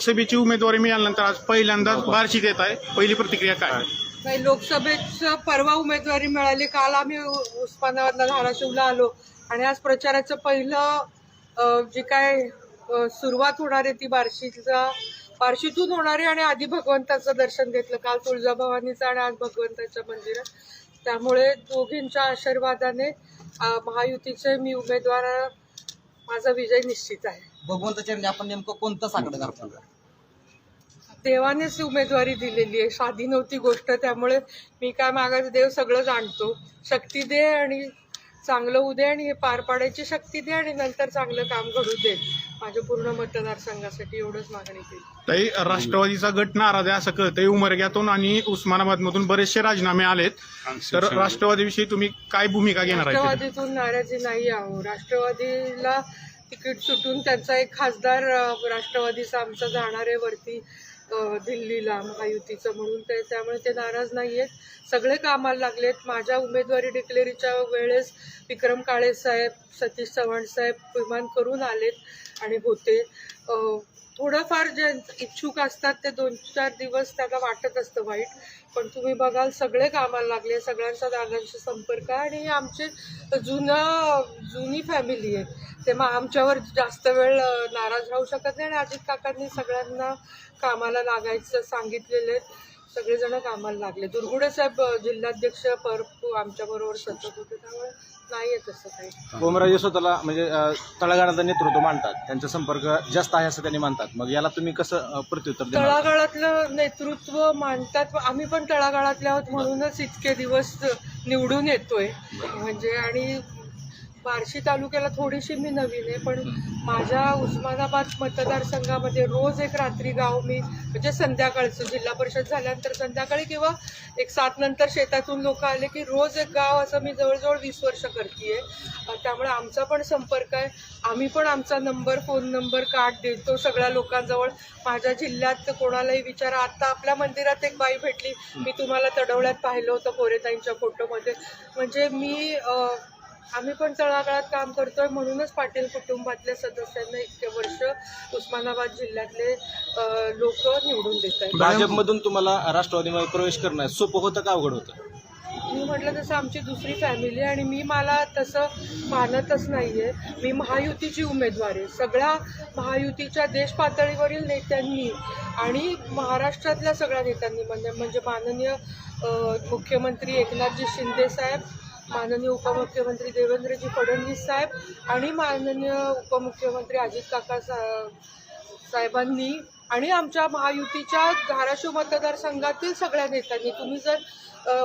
लोकसभेची उमेदवारी मिळाल्यानंतर आज पहिल्यांदाच बार्शीत येत आहे. पहिली प्रतिक्रिया काय? नाही लोकसभेचं परवा उमेदवारी मिळाली. काल आम्ही उ- उस्मानाबादला धाराशिवला आलो. आणि आज प्रचाराचं पहिलं जी काय सुरुवात होणार आहे ती बार्शीचा बार्शीतून होणार आहे आणि आधी भगवंताचं दर्शन घेतलं. काल तुळजाभवानीचं आणि आज भगवंताच्या मंदिरात. त्यामुळे दोघींच्या आशीर्वादाने महायुतीचे मी उमेदवार माझा विजय निश्चित आहे. भगवंत चरणी आपण नेमकं कोणतं साकडं घालतो देवानेच उमेदवारी दिलेली आहे. साधी नव्हती गोष्ट त्यामुळे मी काय मागायचं देव सगळं जाणतो शक्ती दे आणि चांगलं होऊ दे आणि हे पार पाडायची शक्ती दे आणि नंतर चांगलं काम घडू दे. माझ्या पूर्ण मतदारसंघासाठी एवढंच मागणी केली. ताई राष्ट्रवादीचा गट नाराज आहे असं कळतंय. उमरग्यातून आणि उस्मानाबाद मधून बरेचसे राजीनामे आलेत. तर राष्ट्रवादीविषयी तुम्ही काय भूमिका घेणार आहे राष्ट्रवादीतून नाराजी नाही आहो राष्ट्रवादीला तिकीट सुटून त्यांचा एक खासदार अ, राष्ट्रवादीचा आमचा जाणार आहे वरती. दिल्लीला महायुतीचं म्हणून. ते त्यामुळे ते नाराज नाही आहेत सगळे कामाला लागलेत. माझ्या उमेदवारी डिक्लेरीच्या वेळेस विक्रम काळे साहेब सतीश चव्हाण साहेब विमान करून आलेत आणि होते. थोडंफार जे इच्छुक असतात ते दोन चार दिवस त्यांना वाटत असतं वाईट. पण तुम्ही बघाल सगळे कामाला लागले सगळ्यांचा दादांशी संपर्क आहे आणि आमचे जुनं जुनी फॅमिली आहे. ते मग आमच्यावर जास्त वेळ नाराज राहू शकत नाही आणि अजित काकांनी सगळ्यांना कामाला लागायचं सांगितलेले सगळेजण कामाला लागले. दुर्गुडे साहेब जिल्हाध्यक्ष पर आमच्याबरोबर सतत होते त्यामुळे नाही काही. स्वतःला म्हणजे अं, तळागाळाचं नेतृत्व मानतात. त्यांचा संपर्क जास्त आहे असं त्यांनी मानतात. मग याला तुम्ही कसं अं, प्रत्युत्तर देणार? तळागाळातलं नेतृत्व मानतात. आम्ही पण तळागाळातले आहोत म्हणूनच इतके दिवस निवडून येतोय. म्हणजे आणि बार्शी तालुक्याला थोडीशी मी नवीन आहे पण माझ्या उस्मानाबाद मतदारसंघामध्ये रोज एक रात्री गाव मी म्हणजे संध्याकाळचं जिल्हा परिषद झाल्यानंतर संध्याकाळी किंवा एक सात नंतर शेतातून लोक आले की रोज एक गाव असं मी जवळजवळ वीस वर्ष करते त्यामुळे आमचा पण संपर्क आहे. आम्ही पण आमचा नंबर फोन नंबर कार्ड देतो सगळ्या लोकांजवळ. माझ्या जिल्ह्यात कोणालाही विचारा. आता आपल्या मंदिरात एक बाई भेटली. मी तुम्हाला तडवल्यात पाहिलं होतं कोरेताईंच्या फोटोमध्ये. म्हणजे मी आम्ही पण तळागाळात काम करतोय. म्हणूनच पाटील कुटुंबातल्या सदस्यांना इतके वर्ष उस्मानाबाद जिल्ह्यातले लोक निवडून देत आहेत भाजपमधून तुम्हाला राष्ट्रवादीमध्ये प्रवेश करणं सोपं होतं का अवघड होतं? मी म्हटलं तसं आमची दुसरी फॅमिली आहे आणि मी मला तसं मानतच नाही आहे मी महायुतीची उमेदवार आहे. सगळ्या महायुतीच्या देश पातळीवरील नेत्यांनी आणि महाराष्ट्रातल्या सगळ्या नेत्यांनी म्हणजे म्हणजे माननीय मुख्यमंत्री एकनाथजी शिंदे साहेब माननीय उपमुख्यमंत्री देवेंद्रजी फडणवीस साहेब आणि माननीय उपमुख्यमंत्री अजित काका सा साहेबांनी आणि आमच्या महायुतीच्या धाराशिव मतदारसंघातील सगळ्या नेत्यांनी. तुम्ही जर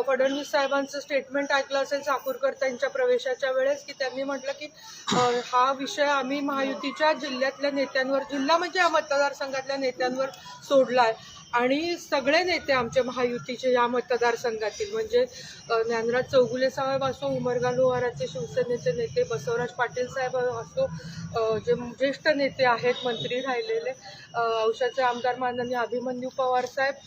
फडणवीस साहेबांचं स्टेटमेंट ऐकलं असेल चाकूरकर त्यांच्या प्रवेशाच्या वेळेस की त्यांनी म्हटलं की हा विषय आम्ही महायुतीच्या जिल्ह्यातल्या नेत्यांवर जिल्हा म्हणजे या मतदारसंघातल्या नेत्यांवर सोडला आहे आणि सगळे नेते आमच्या महायुतीचे या मतदारसंघातील म्हणजे ज्ञानराज चौगुले साहेब असो उमरगा लोहाराचे शिवसेनेचे नेते बसवराज पाटील साहेब असो जे ज्येष्ठ नेते आहेत मंत्री राहिलेले अ, औषधाचे आमदार माननीय अभिमन्यू पवार साहेब